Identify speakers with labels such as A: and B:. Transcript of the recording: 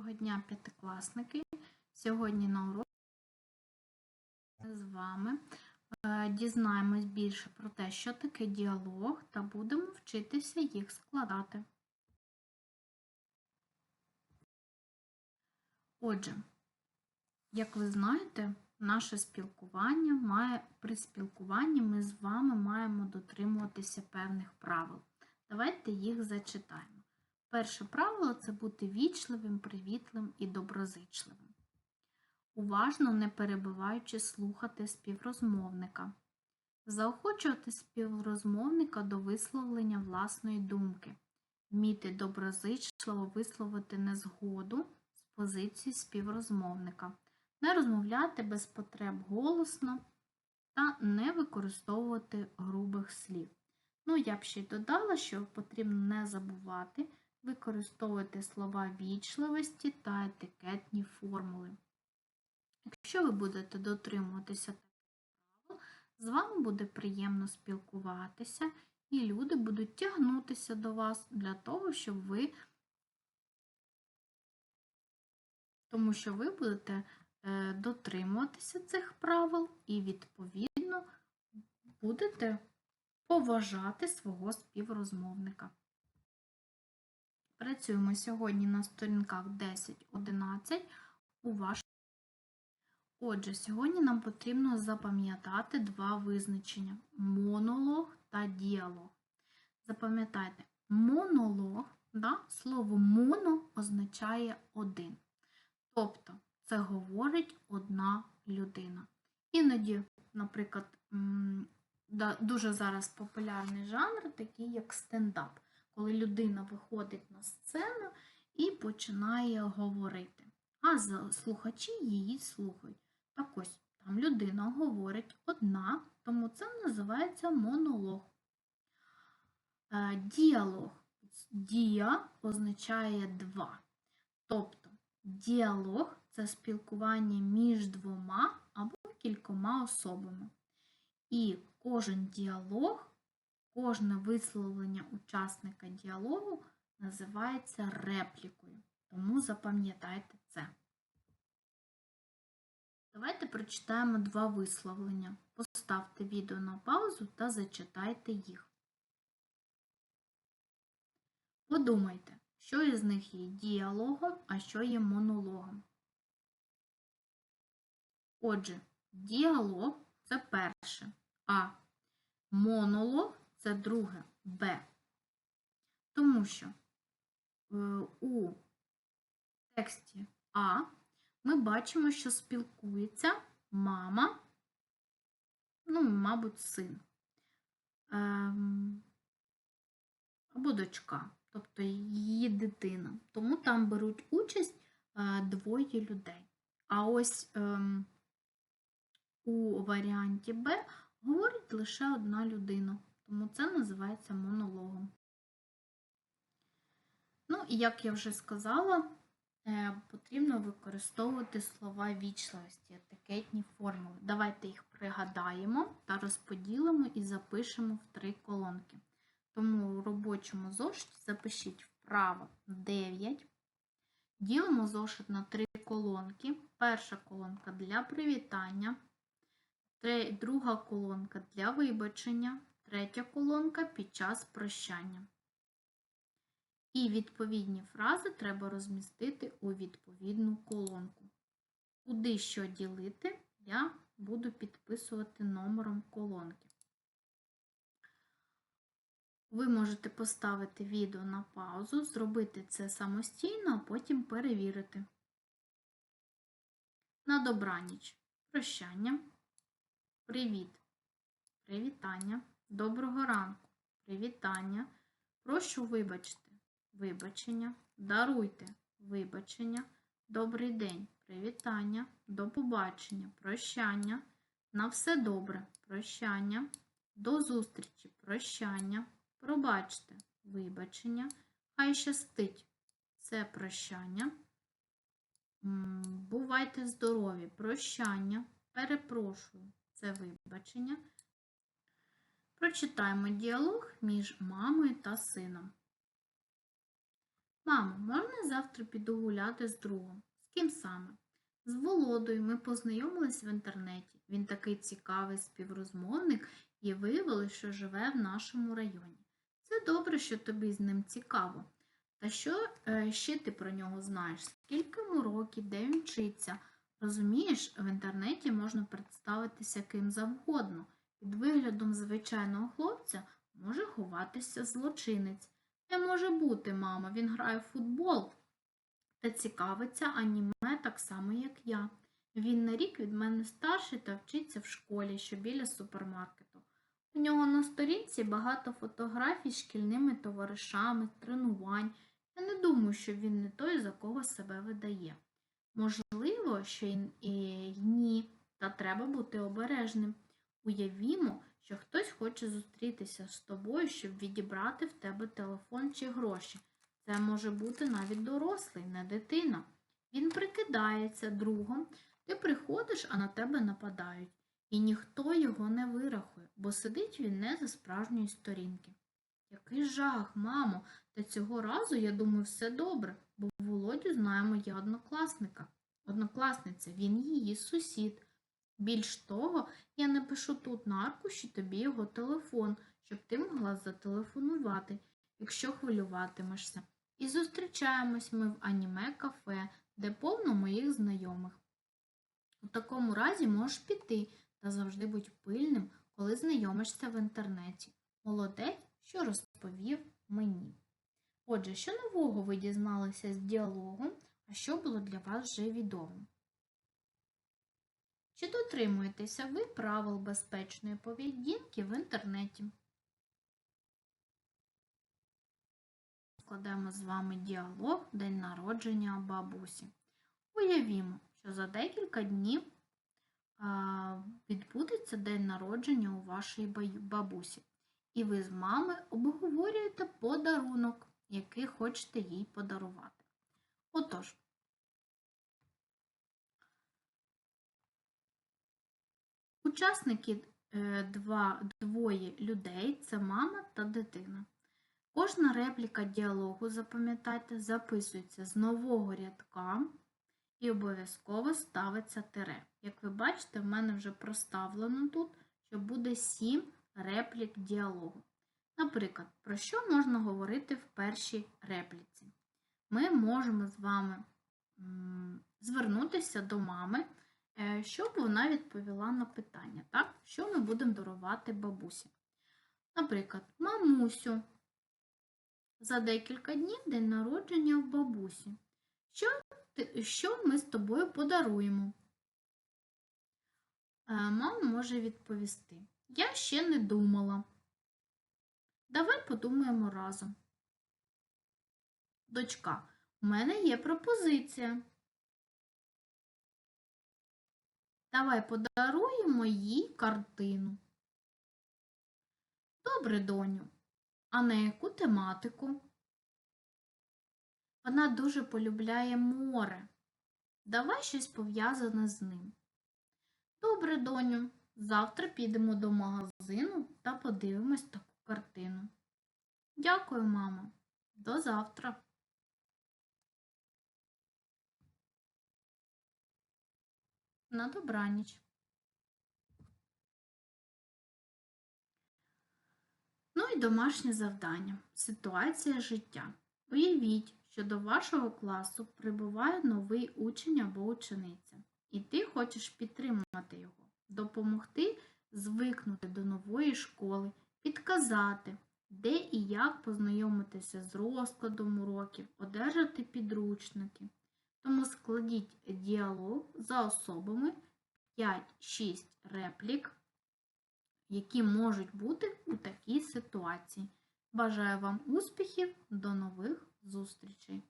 A: Доброго дня, п'ятикласники. Сьогодні на уроці ми з вами е, дізнаємось більше про те, що таке діалог, та будемо вчитися їх складати. Отже, як ви знаєте, наше спілкування має при спілкуванні ми з вами маємо дотримуватися певних правил. Давайте їх зачитаємо. Перше правило це бути вічливим, привітливим і доброзичливим. Уважно, не перебиваючи слухати співрозмовника. Заохочувати співрозмовника до висловлення власної думки. Вміти доброзичливо висловити незгоду з позиції співрозмовника. Не розмовляти без потреб голосно та не використовувати грубих слів. Ну, я б ще й додала, що потрібно не забувати використовувати слова вічливості та етикетні формули. Якщо ви будете дотримуватися таких правил, з вами буде приємно спілкуватися, і люди будуть тягнутися до вас для того, щоб ви, тому що ви будете е, дотримуватися цих правил і, відповідно, будете поважати свого співрозмовника. Працюємо сьогодні на сторінках 10-11 у вашому. Отже, сьогодні нам потрібно запам'ятати два визначення монолог та діалог. Запам'ятайте, монолог, да, слово моно означає один. Тобто, це говорить одна людина. Іноді, наприклад, дуже зараз популярний жанр, такий як стендап коли людина виходить на сцену і починає говорити, а слухачі її слухають. Так ось там людина говорить одна, тому це називається монолог. Е, діалог. Дія означає два. Тобто діалог це спілкування між двома або кількома особами. І кожен діалог Кожне висловлення учасника діалогу називається реплікою, тому запам'ятайте це. Давайте прочитаємо два висловлення. Поставте відео на паузу та зачитайте їх. Подумайте, що із них є діалогом, а що є монологом. Отже, діалог це перше, а монолог це друге Б. Тому що е, у тексті А ми бачимо, що спілкується мама, ну, мабуть, син ем, або дочка, тобто її дитина. Тому там беруть участь е, двоє людей. А ось ем, у варіанті Б говорить лише одна людина тому це називається монологом. Ну, і як я вже сказала, е, потрібно використовувати слова вічливості, етикетні формули. Давайте їх пригадаємо та розподілимо і запишемо в три колонки. Тому у робочому зошиті запишіть вправо 9. Ділимо зошит на три колонки. Перша колонка для привітання, друга колонка для вибачення, Третя колонка під час прощання. І відповідні фрази треба розмістити у відповідну колонку. Куди що ділити, я буду підписувати номером колонки. Ви можете поставити відео на паузу, зробити це самостійно, а потім перевірити. На добраніч. Прощання. Привіт. Привітання. Доброго ранку, привітання. Прошу вибачте, вибачення, даруйте вибачення, добрий день, привітання, до побачення, прощання. На все добре, прощання, до зустрічі, прощання, пробачте, вибачення, хай щастить. Це прощання. Бувайте здорові, прощання, перепрошую, це вибачення. Прочитаємо діалог між мамою та сином. Мамо, можна завтра піду гуляти з другом? З ким саме? З Володою ми познайомились в інтернеті. Він такий цікавий співрозмовник і виявилось, що живе в нашому районі. Це добре, що тобі з ним цікаво. Та що е, ще ти про нього знаєш? Скільки йому років, де він вчиться? Розумієш, в інтернеті можна представитися ким завгодно. Під виглядом звичайного хлопця може ховатися злочинець. Не може бути, мама, він грає в футбол та цікавиться аніме так само, як я. Він на рік від мене старший та вчиться в школі, що біля супермаркету. У нього на сторінці багато фотографій з шкільними товаришами, тренувань. Я не думаю, що він не той, за кого себе видає. Можливо, що й ні, та треба бути обережним. Уявімо, що хтось хоче зустрітися з тобою, щоб відібрати в тебе телефон чи гроші. Це може бути навіть дорослий, не дитина. Він прикидається другом, ти приходиш, а на тебе нападають. І ніхто його не вирахує, бо сидить він не за справжньої сторінки. Який жах, мамо, та цього разу, я думаю, все добре, бо Володю знає моя однокласника. Однокласниця, він її сусід. Більш того, я напишу тут на аркуші тобі його телефон, щоб ти могла зателефонувати, якщо хвилюватимешся. І зустрічаємось ми в аніме кафе, де повно моїх знайомих. У такому разі можеш піти та завжди будь пильним, коли знайомишся в інтернеті. Молодець, що розповів мені. Отже, що нового ви дізналися з діалогу, а що було для вас вже відомо? Чи дотримуєтеся ви правил безпечної поведінки в інтернеті? Складемо з вами діалог День народження бабусі. Уявімо, що за декілька днів відбудеться день народження у баю- бабусі, і ви з мами обговорюєте подарунок, який хочете їй подарувати. Отож, учасники е, два, двоє людей це мама та дитина. Кожна репліка діалогу, запам'ятайте, записується з нового рядка і обов'язково ставиться тире. Як ви бачите, в мене вже проставлено тут, що буде 7 реплік діалогу. Наприклад, про що можна говорити в першій репліці? Ми можемо з вами звернутися до мами, щоб вона відповіла на питання, так? що ми будемо дарувати бабусі. Наприклад, мамусю, за декілька днів день народження в бабусі. Що, що ми з тобою подаруємо? Е, Мама може відповісти. Я ще не думала. Давай подумаємо разом. Дочка, у мене є пропозиція. Давай подаруємо їй картину. Добре, доню. А на яку тематику? Вона дуже полюбляє море. Давай щось пов'язане з ним. Добре, доню. Завтра підемо до магазину та подивимось таку картину. Дякую, мамо. До завтра. На добраніч. Ну і домашнє завдання. Ситуація життя. Уявіть, що до вашого класу прибуває новий учень або учениця, і ти хочеш підтримати його, допомогти звикнути до нової школи, підказати, де і як познайомитися з розкладом уроків, одержати підручники. Тому складіть діалог за особами 5-6 реплік які можуть бути у такій ситуації. Бажаю вам успіхів, до нових зустрічей!